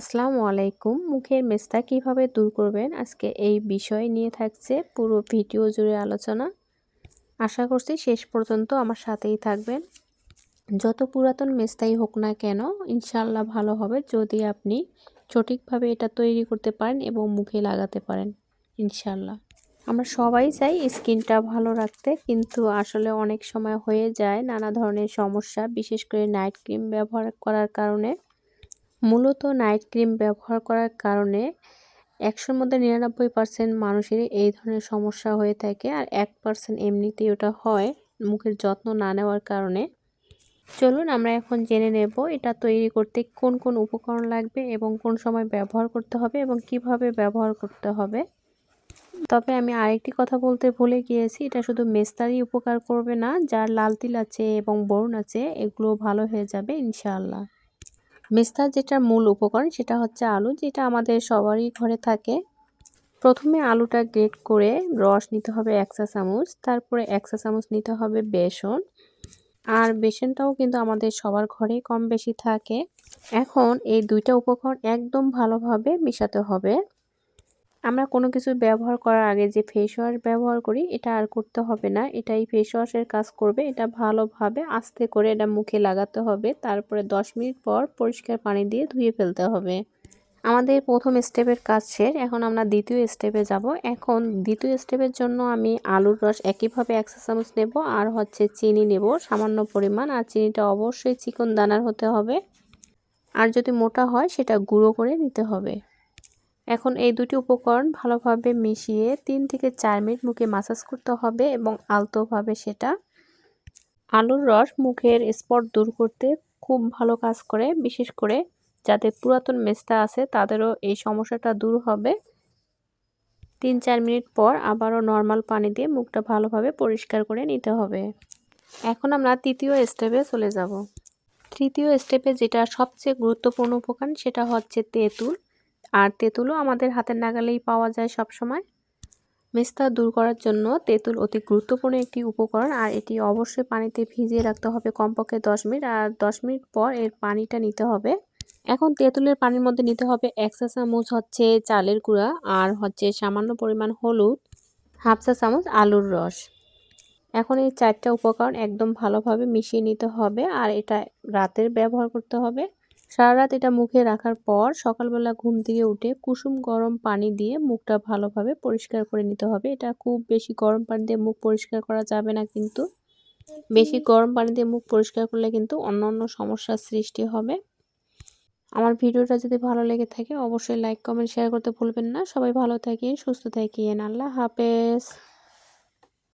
আসসালামু আলাইকুম। মুখের মেস্তা কীভাবে দূর করবেন? আজকে এই বিষয় নিয়ে থাকছে পুরো ভিডিও জুড়ে আলোচনা। আশা করছি শেষ পর্যন্ত আমার সাথেই থাকবেন। যত পুরাতন মেস্তাই হোক না কেন ইনশাল্লাহ ভালো হবে যদি আপনি সঠিকভাবে এটা তৈরি করতে পারেন এবং মুখে লাগাতে পারেন ইনশাল্লাহ আমরা সবাই চাই স্কিনটা ভালো রাখতে, কিন্তু আসলে অনেক সময় হয়ে যায় নানা ধরনের সমস্যা, বিশেষ করে নাইট ক্রিম ব্যবহার করার কারণে। মূলত নাইট ক্রিম ব্যবহার করার কারণে একশোর মধ্যে নিরানব্বই পার্সেন্ট মানুষেরই এই ধরনের সমস্যা হয়ে থাকে আর এক পার্সেন্ট এমনিতেই ওটা হয় মুখের যত্ন না নেওয়ার কারণে। চলুন আমরা এখন জেনে নেব এটা তৈরি করতে কোন কোন উপকরণ লাগবে এবং কোন সময় ব্যবহার করতে হবে এবং কীভাবে ব্যবহার করতে হবে। তবে আমি আরেকটি কথা বলতে ভুলে গিয়েছি, এটা শুধু মেস্তারই উপকার করবে না, যার লাল তিল আছে এবং বরুণ আছে, এগুলো ভালো হয়ে যাবে ইনশাআল্লাহ। মেস্তার যেটা মূল উপকরণ সেটা হচ্ছে আলু, যেটা আমাদের সবারই ঘরে থাকে। প্রথমে আলুটা গ্রেট করে রস নিতে হবে একশা চামচ, তারপরে একশা চামচ নিতে হবে বেসন। আর বেসনটাও কিন্তু আমাদের সবার ঘরে কম বেশি থাকে। এখন এই দুইটা উপকরণ একদম ভালোভাবে মেশাতে হবে। আমরা কোনো কিছু ব্যবহার করার আগে যে ফেস ওয়াশ ব্যবহার করি, এটা আর করতে হবে না। এটাই ফেস ওয়াশের কাজ করবে। এটা ভালোভাবে আস্তে করে এটা মুখে লাগাতে হবে। তারপরে 10 মিনিট পর পরিষ্কার পানি দিয়ে ধুয়ে ফেলতে হবে। আমাদের প্রথম স্টেপের কাজ শেষ। এখন আমরা দ্বিতীয় স্টেপে যাব। এখন দ্বিতীয় স্টেপের জন্য আমি আলুর রস একইভাবে এক চামচ নেব আর হচ্ছে চিনি নেব। সামান্য পরিমাণ। আর চিনিটা অবশ্যই চিকন দানার হতে হবে। আর যদি মোটা হয়, সেটা গুঁড়ো করে নিতে হবে। এখন এই দুটি উপকরণ ভালোভাবে মিশিয়ে তিন থেকে চার মিনিট মুখে মাসাজ করতে হবে এবং আলতোভাবে সেটা আলুর রস মুখের স্পট দূর করতে খুব ভালো কাজ করে, বিশেষ করে যাদের পুরাতন মেস্তা আছে তাদেরও এই সমস্যাটা দূর হবে। তিন চার মিনিট পর আবারও নর্মাল পানি দিয়ে মুখটা ভালোভাবে পরিষ্কার করে নিতে হবে। এখন আমরা তৃতীয় স্টেপে চলে যাব। তৃতীয় স্টেপে যেটা সবচেয়ে গুরুত্বপূর্ণ উপকরণ সেটা হচ্ছে তেঁতুল। আর তেঁতুলও আমাদের হাতের নাগালেই পাওয়া যায় সব সময়। মেস্তা দূর করার জন্য তেঁতুল অতি গুরুত্বপূর্ণ একটি উপকরণ আর এটি অবশ্যই পানিতে ভিজিয়ে রাখতে হবে কমপক্ষে দশ মিনিট আর দশ মিনিট পর এর পানিটা নিতে হবে। এখন তেঁতুলের পানির মধ্যে নিতে হবে এক চা চামচ হচ্ছে চালের গুঁড়া আর হচ্ছে সামান্য পরিমাণ হলুদ, হাফ চা চামচ আলুর রস। এখন এই চারটা উপকরণ একদম ভালোভাবে মিশিয়ে নিতে হবে আর এটা রাতের ব্যবহার করতে হবে। সারা রাত এটা মুখে রাখার পর সকালবেলা ঘুম থেকে উঠে কুসুম গরম পানি দিয়ে মুখটা ভালোভাবে পরিষ্কার করে নিতে হবে। এটা খুব বেশি গরম পানি দিয়ে মুখ পরিষ্কার করা যাবে না কিন্তু। বেশি গরম পানি দিয়ে মুখ পরিষ্কার করলে কিন্তু অন্য অন্য সমস্যার সৃষ্টি হবে। আমার ভিডিওটা যদি ভালো লেগে থাকে অবশ্যই লাইক, কমেন্ট, শেয়ার করতে ভুলবেন না। সবাই ভালো থাকেন, সুস্থ থাকেন। আল্লাহ হাফেজ।